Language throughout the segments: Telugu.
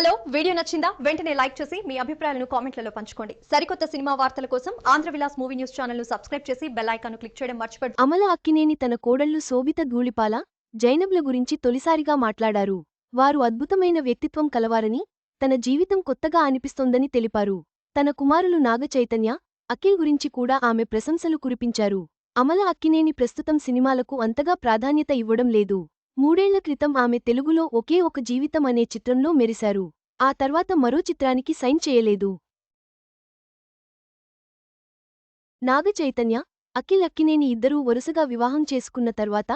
హలో వీడియో నచ్చిందా? వెంటనే లైక్ చేసి మీ అభిప్రాయాలను కామెంట్లలో పంచుకోండి. సరికొత్త సినిమా వార్తల కోసం ఆంధ్ర విలాస్ మూవీ న్యూస్ ఛానల్ను సబ్స్క్రైబ్ చేసి బెల్ ఐకాన్ క్లిక్ చేయడం మర్చిపోద్దు అమల అక్కినేని తన కోడళ్ళు శోభిత ధూళిపాల జైనబ్ల గురించి తొలిసారిగా మాట్లాడారు. వారు అద్భుతమైన వ్యక్తిత్వం కలవారని తన జీవితం కొత్తగా అనిపిస్తోందని తెలిపారు. తన కుమారులు నాగ చైతన్య అఖిల్ గురించి కూడా ఆమె ప్రశంసలు కురిపించారు. అమల అక్కినేని ప్రస్తుతం సినిమాలకు అంతగా ప్రాధాన్యత ఇవ్వడం లేదు. మూడేళ్ళ క్రితం ఆమె తెలుగులో ఒకే ఒక జీవితం అనే చిత్రంలో మెరిశారు. ఆ తర్వాత మరో చిత్రానికి సైన్ చేయలేదు. నాగ చైతన్య అఖిల్ అక్కినేని ఇద్దరూ వరుసగా వివాహం చేసుకున్న తర్వాత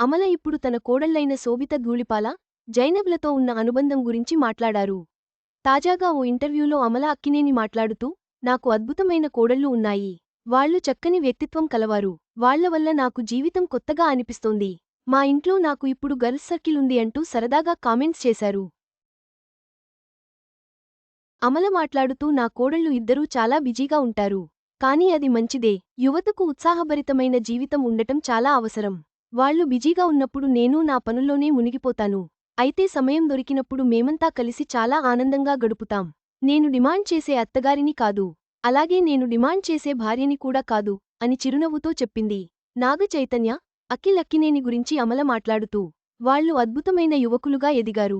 అమల ఇప్పుడు తన కోడళ్ళైన శోభిత ధూళిపాల జైనబ్లతో ఉన్న అనుబంధం గురించి మాట్లాడారు. తాజాగా ఓ ఇంటర్వ్యూలో అమల అక్కినేని మాట్లాడుతూ నాకు అద్భుతమైన కోడళ్ళు ఉన్నాయి. వాళ్ళు చక్కని వ్యక్తిత్వం కలవారు. వాళ్ళ వల్ల నాకు జీవితం కొత్తగా అనిపిస్తోంది. మా ఇంట్లో నాకు ఇప్పుడు గర్ల్స్ సర్కిల్ ఉంది అంటూ సరదాగా కామెంట్స్ చేశారు. అమల మాట్లాడుతూ నా కోడళ్ళు ఇద్దరూ చాలా బిజీగా ఉంటారు. కానీ అది మంచిదే. యువతకు ఉత్సాహభరితమైన జీవితం ఉండటం చాలా అవసరం. వాళ్ళు బిజీగా ఉన్నప్పుడు నేను నా పనుల్లోనే మునిగిపోతాను. అయితే సమయం దొరికినప్పుడు మేమంతా కలిసి చాలా ఆనందంగా గడుపుతాం. నేను డిమాండ్ చేసే అత్తగారిని కాదు. అలాగే నేను డిమాండ్ చేసే భార్యని కూడా కాదు అని చిరునవ్వుతో చెప్పింది. నాగ చైతన్య అఖిల్ అక్కినేని గురించి అమల మాట్లాడుతూ వాళ్ళు అద్భుతమైన యువకులుగా ఎదిగారు.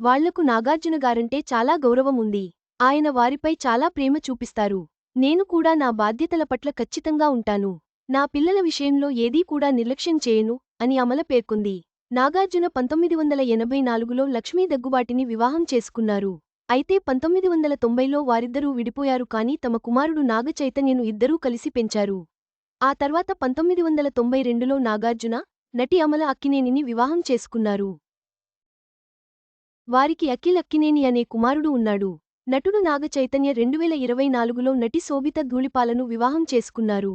వాళ్ళకు నాగార్జున గారంటే చాలా గౌరవం ఉంది. ఆయన వారిపై చాలా ప్రేమ చూపిస్తారు. నేను కూడా నా బాధ్యతల పట్ల ఖచ్చితంగా ఉంటాను. నా పిల్లల విషయంలో ఏదీ కూడా నిర్లక్ష్యం చేయను అని అమల పేర్కొంది. నాగార్జున పంతొమ్మిది వందల ఎనభై నాలుగులో లక్ష్మీ దగ్గుబాటిని వివాహం చేసుకున్నారు. అయితే పంతొమ్మిది వందల తొంభైలో వారిద్దరూ విడిపోయారు కానీ తమ కుమారుడు నాగచైతన్యను ఇద్దరూ కలిసి పెంచారు. ఆ తర్వాత పంతొమ్మిది వందల తొంభై రెండులో నాగార్జున నటి అమల అక్కినేనిని వివాహం చేసుకున్నారు. వారికి అఖిల్ అక్కినేని అనే కుమారుడు ఉన్నాడు. నటుడు నాగ చైతన్య రెండువేల ఇరవై నాలుగులో నటి శోభిత ధూళిపాలను వివాహం చేసుకున్నారు.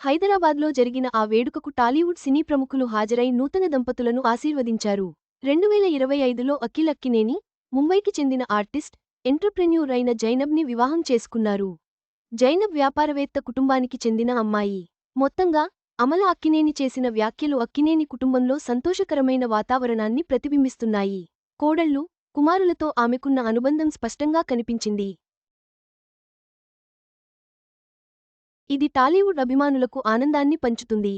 హైదరాబాద్లో జరిగిన ఆ వేడుకకు టాలీవుడ్ సినీ ప్రముఖులు హాజరై నూతన దంపతులను ఆశీర్వదించారు. రెండువేల ఇరవై ఐదులో అఖిల్ అక్కినేని ముంబైకి చెందిన ఆర్టిస్ట్ ఎంటర్ప్రెన్యూర్ అయిన జైనబ్ని వివాహం చేసుకున్నారు. జైనబ్ వ్యాపారవేత్త కుటుంబానికి చెందిన అమ్మాయి. మొత్తంగా అమల అక్కినేని చేసిన వ్యాఖ్యలు అక్కినేని కుటుంబంలో సంతోషకరమైన వాతావరణాన్ని ప్రతిబింబిస్తున్నాయి. కోడళ్ళు కుమారులతో ఆమెకున్న అనుబంధం స్పష్టంగా కనిపించింది. ఇది టాలీవుడ్ అభిమానులకు ఆనందాన్ని పంచుతుంది.